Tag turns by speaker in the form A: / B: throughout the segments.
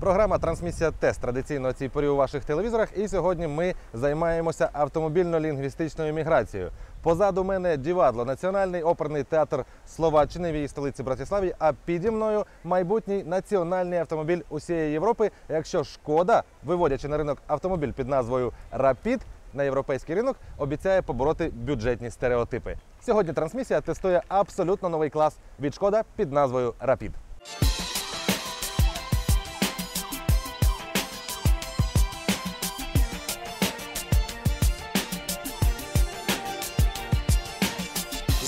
A: Програма Трансмісія Тест традиційно цій порі у ваших телевізорах. І сьогодні ми займаємося автомобільно-лінгвістичною міграцією. Позаду мене Дівадло, Національний оперний театр Словаччини в її столиці Братиславі. А піді мною майбутній національний автомобіль усієї Європи. Якщо шкода, виводячи на ринок автомобіль під назвою Рапід, на європейський ринок обіцяє побороти бюджетні стереотипи. Сьогодні трансмісія тестує абсолютно новий клас від шкода під назвою Рапід.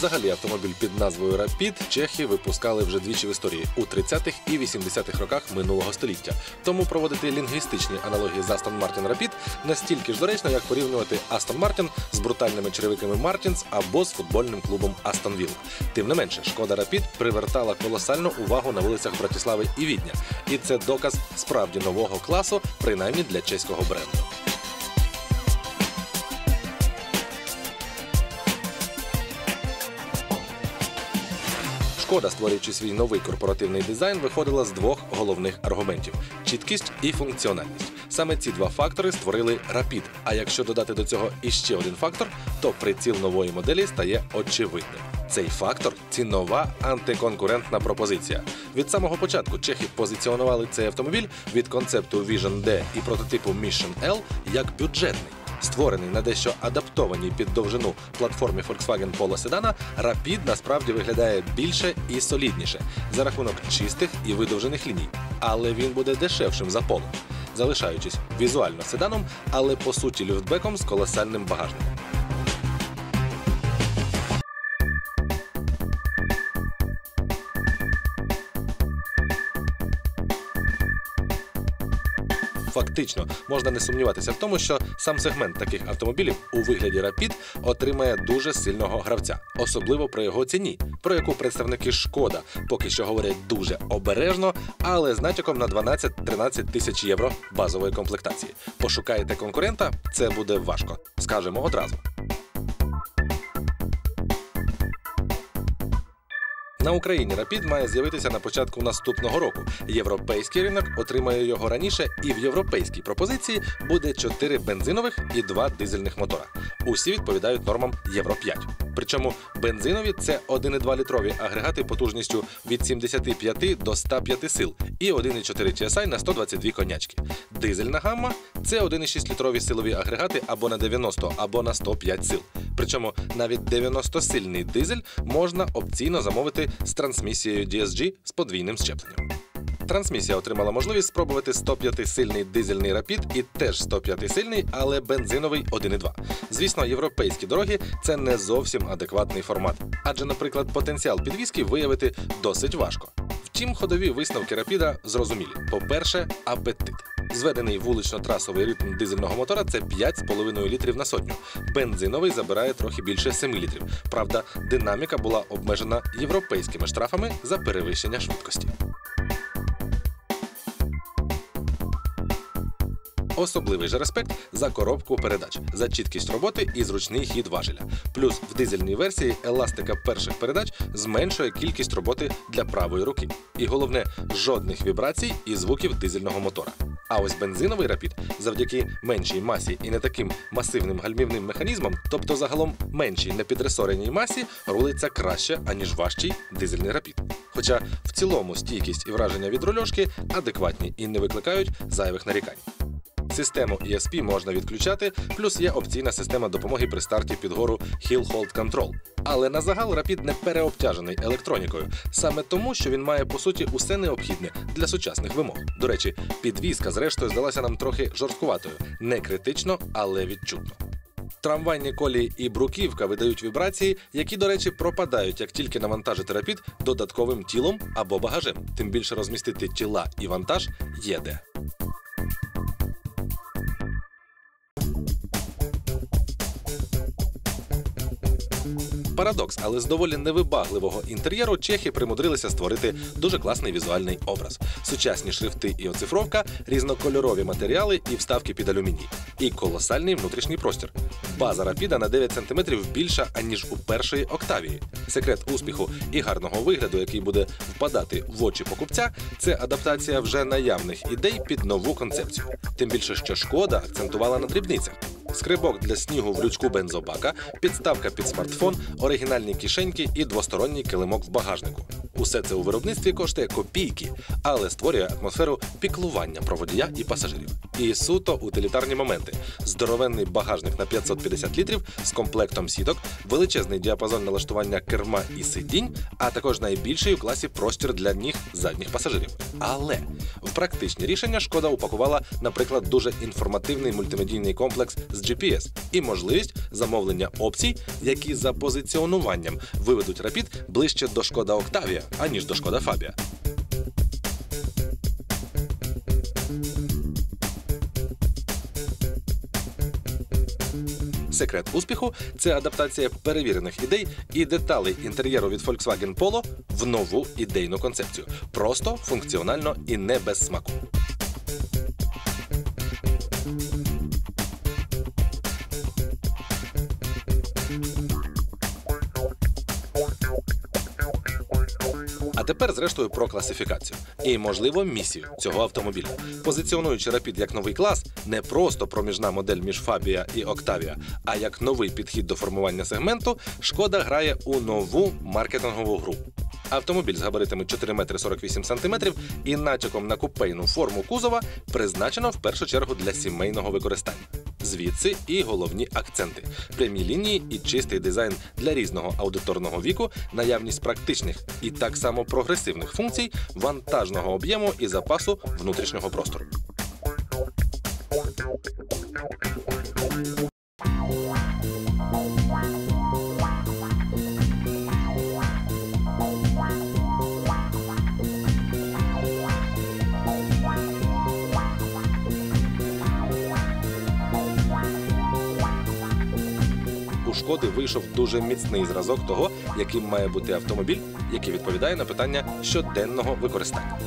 B: Взагалі, автомобіль під назвою Rapid чехи випускали вже двічі в історії у 30-х і 80-х роках минулого століття. Тому проводити лінгвістичні аналогії з Aston Martin Rapid настільки ж доречно, як порівнювати Aston Martin з брутальними черевиками Martins або з футбольним клубом Aston Villa. Тим не менше, шкода Rapid привертала колосальну увагу на вулицях Братислави і Відня, і це доказ справді нового класу, принаймні для чеського бренду. Шкода, створюючи свій новий корпоративний дизайн, виходила з двох головних аргументів: чіткість і функціональність. Саме ці два фактори створили Rapid. А якщо додати до цього іще один фактор, то приціл нової моделі стає очевидним. Цей фактор цінова антиконкурентна пропозиція. Від самого початку чехи позиціонували цей автомобіль від концепту Vision D і прототипу Mission L як бюджетний. Створений на дещо адаптованій під довжину платформі Volkswagen Polo седана, Rapid насправді виглядає більше і солідніше за рахунок чистих і видовжених ліній. Але він буде дешевшим за Polo, залишаючись візуально седаном, але по суті люфтбеком з колосальним багажником. Фактично можна не сумніватися в тому, що сам сегмент таких автомобілів у вигляді Rapid отримає дуже сильного гравця, особливо при його ціні, про яку представники шкода поки що говорять дуже обережно, але з натяком на 12-13 тисяч євро базової комплектації. Пошукаєте конкурента, це буде важко. Скажемо одразу. На Україні Rapid має з'явитися на початку наступного року. Європейський ринок отримає його раніше, і в європейській пропозиції буде 4 бензинових і 2 дизельних мотора. Усі відповідають нормам Євро 5. Причому бензинові це 1,2 літрові агрегати потужністю від 75 до 105 сил і 1,4 TSI на 122 конячки. Дизельна гамма це 1,6 літрові силові агрегати або на 90, або на 105 сил. Причому навіть 90-сильний дизель можна опційно замовити з трансмісією DSG з подвійним щепленням. Трансмісія отримала можливість спробувати 105-сильний дизельний Rapid і теж 105-сильний, але бензиновий 1,2. Звісно, європейські дороги це не зовсім адекватний формат, адже, наприклад, потенціал підвізки виявити досить важко. Втім, ходові висновки Рапіда зрозумілі. По-перше, апетит. Зведений вулично-трасовий ритм дизельного мотора це 5,5 літрів на сотню. Бензиновий забирає трохи більше 7 літрів. Правда, динаміка була обмежена європейськими штрафами за перевищення швидкості. Особливий же респект за коробку передач, за чіткість роботи і зручний хід важеля. Плюс в дизельній версії еластика перших передач зменшує кількість роботи для правої руки. І головне, жодних вібрацій і звуків дизельного мотора. А ось бензиновий рапід завдяки меншій масі і не таким масивним гальмівним механізмам, тобто загалом меншій непідресореній масі, рулиться краще, аніж важчий дизельний рапід. Хоча в цілому стійкість і враження від рульошки адекватні і не викликають зайвих нарікань. Систему ESP можна відключати, плюс є опційна система допомоги при старті під гору Hill Hold Control. Але на загал Rapid не переобтяжений електронікою, саме тому, що він має по суті усе необхідне для сучасних вимог. До речі, підвізка, зрештою, здалася нам трохи жорсткуватою, не критично, але відчутно. Трамвайні колії і бруківка видають вібрації, які, до речі, пропадають, як тільки навантажити рапід додатковим тілом або багажем. Тим більше розмістити тіла і вантаж є де. Парадокс, але з доволі невибагливого інтер'єру чехи примудрилися створити дуже класний візуальний образ. Сучасні шрифти і оцифровка, різнокольорові матеріали і вставки під алюміній. І колосальний внутрішній простір. База рапіда на 9 см більша, аніж у першої Октавії. Секрет успіху і гарного вигляду, який буде впадати в очі покупця, це адаптація вже наявних ідей під нову концепцію. Тим більше, що шкода акцентувала на дрібницях. Скрибок для снігу в лючку бензобака, підставка під смартфон, оригінальні кишеньки і двосторонній килимок в багажнику. Усе це у виробництві коштує копійки, але створює атмосферу піклування про водія і пасажирів. І суто утилітарні моменти: здоровенний багажник на 550 літрів з комплектом сіток, величезний діапазон налаштування керма і сидінь, а також найбільший у класі простір для ніг задніх пасажирів. Але в практичні рішення шкода упакувала, наприклад, дуже інформативний мультимедійний комплекс з GPS і можливість замовлення опцій, які за позиціонуванням виведуть рапід ближче до шкода Октавія, аніж до шкода Фабія. Секрет успіху це адаптація перевірених ідей і деталей інтер'єру від Volkswagen Polo в нову ідейну концепцію. Просто, функціонально і не без смаку. А тепер, зрештою, про класифікацію і, можливо, місію цього автомобіля. Позиціонуючи Rapid як новий клас, не просто проміжна модель між Фабія і Октавія, а як новий підхід до формування сегменту, шкода грає у нову маркетингову гру. Автомобіль з габаритами 4 метри 48 сантиметрів і натяком на купейну форму кузова призначено в першу чергу для сімейного використання. Звідси і головні акценти: прямі лінії і чистий дизайн для різного аудиторного віку, наявність практичних і так само прогресивних функцій, вантажного об'єму і запасу внутрішнього простору. Шкоди вийшов дуже міцний зразок того, яким має бути автомобіль, який відповідає на питання щоденного використання.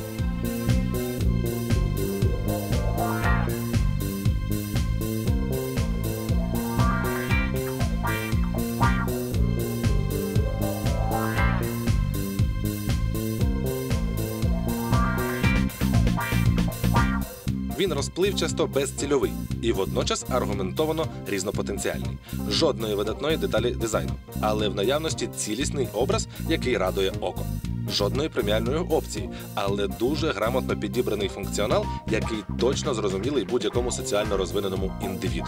B: Він розпливчасто безцільовий і водночас аргументовано різнопотенціальний. Жодної видатної деталі дизайну, але в наявності цілісний образ, який радує око. Жодної преміальної опції, але дуже грамотно підібраний функціонал, який точно зрозумілий будь-якому соціально розвиненому індивіду.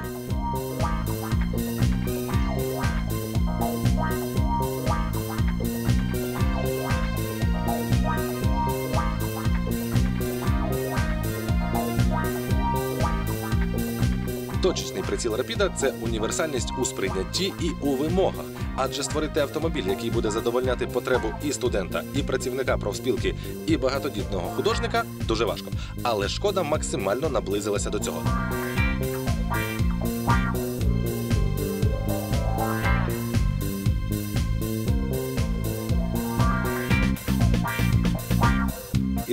B: Точечний приціл Рапіда це універсальність у сприйнятті і у вимогах. Адже створити автомобіль, який буде задовольняти потребу і студента, і працівника профспілки, і багатодітного художника, дуже важко. Але шкода максимально наблизилася до цього.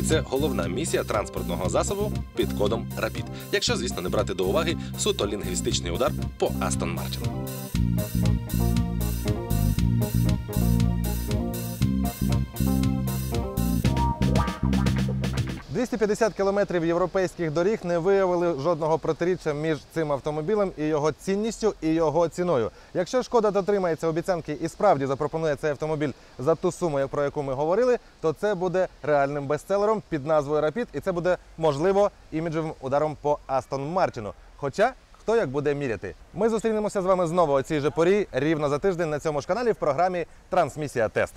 B: Це головна місія транспортного засобу під кодом Rapid. Якщо, звісно, не брати до уваги суто лінгвістичний удар по Астон Мартіну.
A: – 250 кілометрів європейських доріг не виявили жодного протиріччя між цим автомобілем і його цінністю і його ціною. Якщо шкода дотримається обіцянки і справді запропонує цей автомобіль за ту суму, про яку ми говорили, то це буде реальним бестселером під назвою Rapid, і це буде можливо іміджевим ударом по Астон Мартіну. Хоча хто як буде міряти. Ми зустрінемося з вами знову о цій же порі рівно за тиждень на цьому ж каналі в програмі Трансмісія Тест.